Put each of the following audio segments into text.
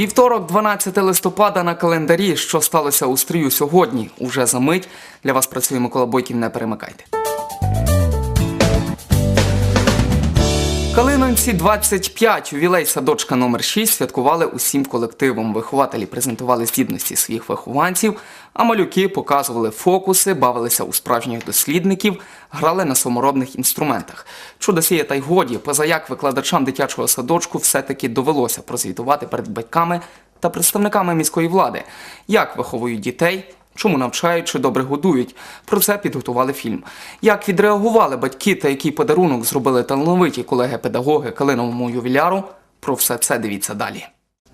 Вівторок, 12 листопада на календарі. Що сталося у стрію сьогодні? Уже за мить. Для вас працює Микола Бойків. Не перемикайте. Калинонці 25, ювілей садочка номер 6 святкували усім колективом. Вихователі презентували здібності своїх вихованців, а малюки показували фокуси, бавилися у справжніх дослідників, грали на саморобних інструментах. Чудосія та й годі, позаяк викладачам дитячого садочку все-таки довелося прозвітувати перед батьками та представниками міської влади, як виховують дітей. Чому навчають чи добре годують? Про це підготували фільм. Як відреагували батьки та який подарунок зробили талановиті колеги-педагоги Калиновому ювіляру? Про все це дивіться далі.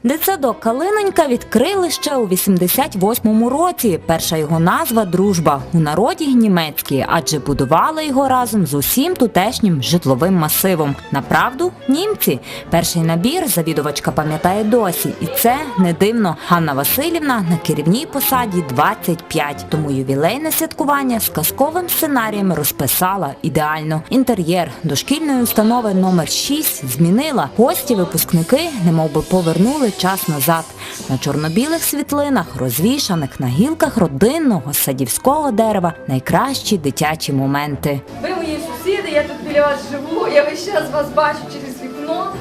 Дитсадок Калинонька відкрили ще у 88-му році. Перша його назва Дружба у народі німецький, адже будували його разом з усім тутешнім житловим масивом. Направду німці. Перший набір завідувачка пам'ятає досі, і це не дивно. Ганна Васильівна на керівній посаді 25, тому ювілейне святкування з казковим сценарієм розписала ідеально. Інтер'єр дошкільної установи номер 6 змінила. Гості, випускники, немов би повернули час назад. На чорно-білих світлинах, розвішаних на гілках родинного садівського дерева, найкращі дитячі моменти. Ви мої сусіди, я тут біля вас живу, я весь час вас бачу через вікно.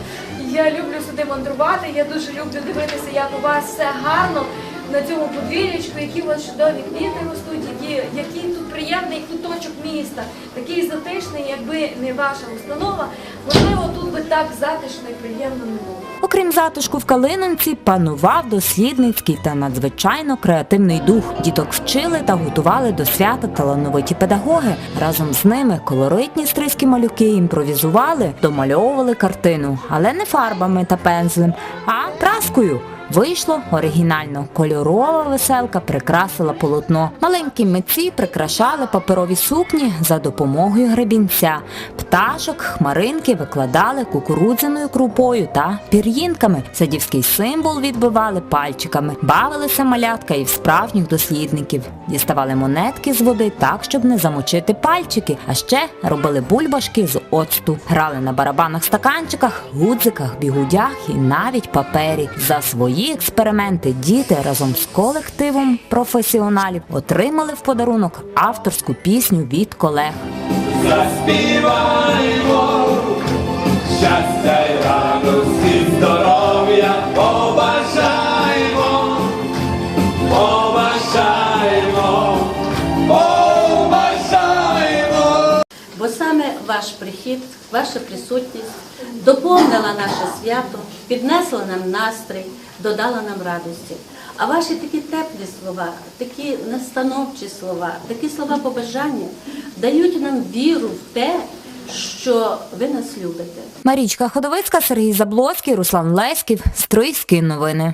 Я люблю сюди мандрувати, я дуже люблю дивитися, як у вас все гарно на цьому подвір'ячку, які у вас чудові квіти ростуть, які, який тут приємний куточок міста, такий затишний, якби не ваша установа, можливо, тут би так затишно і приємно не було. Окрім затишку в Калининці, панував дослідницький та надзвичайно креативний дух. Діток вчили та готували до свята талановиті педагоги. Разом з ними колоритні стрийські малюки імпровізували, домальовували картину, але не фарбами та пензлем, а краскою. Вийшло оригінально. Кольорова веселка прикрасила полотно. Маленькі митці прикрашали паперові сукні за допомогою гребінця. Пташок, хмаринки викладали кукурудзяною крупою та пір'їнками. Садівський символ відбивали пальчиками. Бавилися малятка і в справжніх дослідників. Діставали монетки з води так, щоб не замочити пальчики, а ще робили бульбашки з оцту. Грали на барабанах стаканчиках, гудзиках, бігудях і навіть папері. За свої експерименти діти разом з колективом професіоналів отримали в подарунок авторську пісню від колег. Заспіваємо ваша присутність доповнила наше свято, піднесла нам настрій, додала нам радості. А ваші такі теплі слова, такі настановчі слова, такі слова побажання дають нам віру в те, що ви нас любите. Марічка Ходовицька, Сергій Заблоцький, Руслан Леськів, Стрийські новини.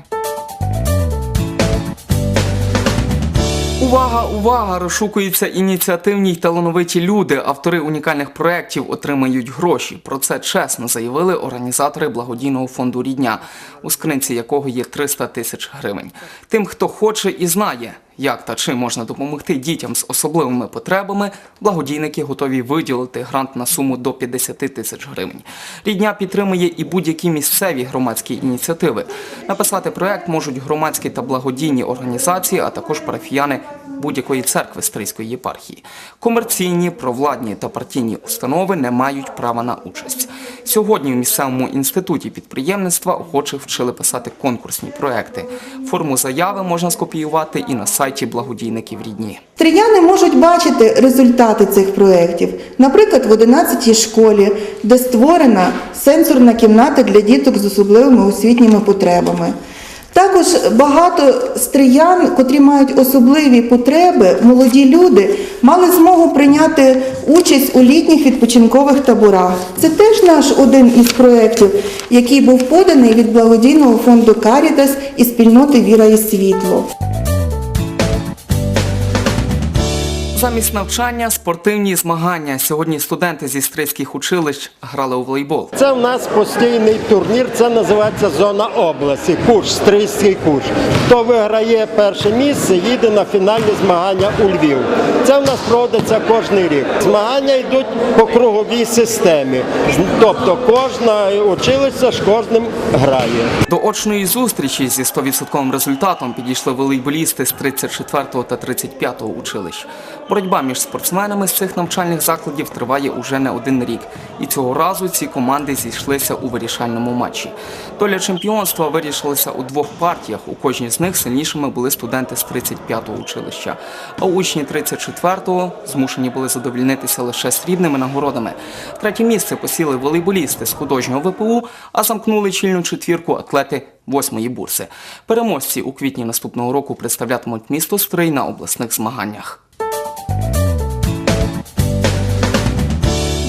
Увага, увага! Розшукуються ініціативні й талановиті люди. Автори унікальних проєктів отримають гроші. Про це чесно заявили організатори благодійного фонду Рідня, у скринці якого є 300 тисяч гривень. Тим, хто хоче і знає, як та чим можна допомогти дітям з особливими потребами, благодійники готові виділити грант на суму до 50 тисяч гривень. Рідня підтримує і будь-які місцеві громадські ініціативи. Написати проект можуть громадські та благодійні організації, а також парафіяни будь-якої церкви Стрийської єпархії. Комерційні, провладні та партійні установи не мають права на участь. Сьогодні в місцевому інституті підприємництва охочих вчили писати конкурсні проекти. Форму заяви можна скопіювати і на сайті благодійників рідні. Стріяни можуть бачити результати цих проєктів, наприклад, в 11 школі, де створена сенсорна кімната для діток з особливими освітніми потребами. Також багато стріян, котрі мають особливі потреби, молоді люди, мали змогу прийняти участь у літніх відпочинкових таборах. Це теж наш один із проєктів, який був поданий від благодійного фонду Карітас і спільноти Віра і світло. Замість навчання спортивні змагання. Сьогодні студенти зі стрийських училищ грали у волейбол. Це в нас постійний турнір, це називається зона області, куш, стрийський куш. Хто виграє перше місце, їде на фінальні змагання у Львів. Це в нас проводиться кожен рік. Змагання йдуть по круговій системі. Тобто кожна училище з кожним грає. До очної зустрічі зі 100% результатом підійшли волейболісти з 34-го та 35-го училищ. Боротьба між спортсменами з цих навчальних закладів триває уже не один рік. І цього разу ці команди зійшлися у вирішальному матчі. Доля чемпіонства вирішилася у двох партіях. У кожній з них сильнішими були студенти з 35-го училища. А учні 34-го змушені були задовільнитися лише срібними нагородами. Третє місце посіли волейболісти з художнього ВПУ, а замкнули чільну четвірку атлети восьмої бурси. Переможці у квітні наступного року представлятимуть місто Стрий на обласних змаганнях.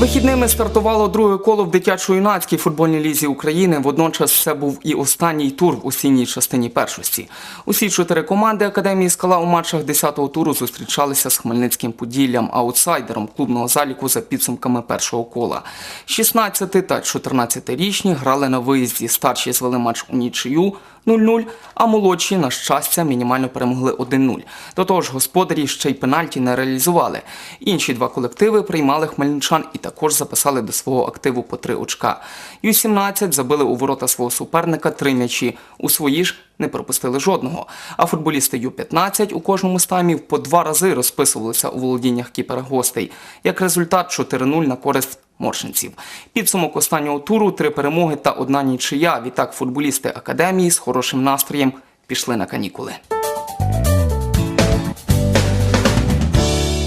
Вихідними стартувало друге коло в дитячо-юнацькій футбольній лізі України. Водночас це був і останній тур в осінній частині першості. Усі чотири команди Академії Скала у матчах 10-го туру зустрічалися з Хмельницьким Поділлям, аутсайдером клубного заліку за підсумками першого кола. 16 та 14-річні грали на виїзді. Старші звели матч у нічию 0-0, а молодші, на щастя, мінімально перемогли 1-0. До того ж, господарі ще й пенальті не реалізували. Інші два колективи приймали хмельничан і також записали до свого активу по три очка. Ю-17 забили у ворота свого суперника три м'ячі. У свої ж не пропустили жодного. А футболісти Ю-15 у кожному з таймів по два рази розписувалися у володіннях кіпера гостей. Як результат 4-0 на користь моршинців. Підсумок останнього туру три перемоги та одна нічия. Відтак футболісти академії з хорошим настроєм пішли на канікули.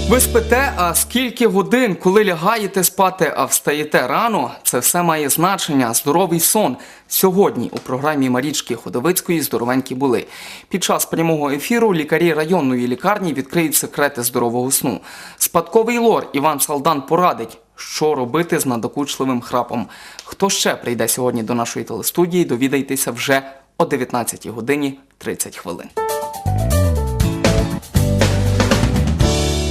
Ви спите, а скільки годин, коли лягаєте спати, а встаєте рано, це все має значення. Здоровий сон. Сьогодні у програмі Марічки Ходовицької здоровенькі були. Під час прямого ефіру лікарі районної лікарні відкриють секрети здорового сну. Спадковий лор Іван Салдан порадить, що робити з надокучливим храпом. Хто ще прийде сьогодні до нашої телестудії, довідайтеся вже о 19 годині 30 хвилин.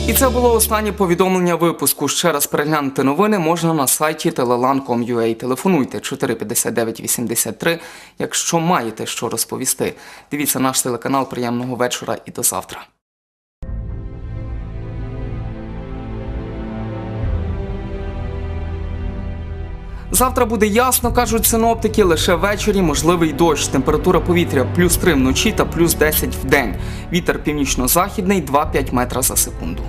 І це було останнє повідомлення випуску. Ще раз переглянути новини можна на сайті telelan.com.ua. Телефонуйте 459 83, якщо маєте що розповісти. Дивіться наш телеканал. Приємного вечора і до завтра. Завтра буде ясно, кажуть синоптики, лише ввечері можливий дощ. Температура повітря плюс 3 вночі та плюс 10 в день. Вітер північно-західний 2-5 метра за секунду.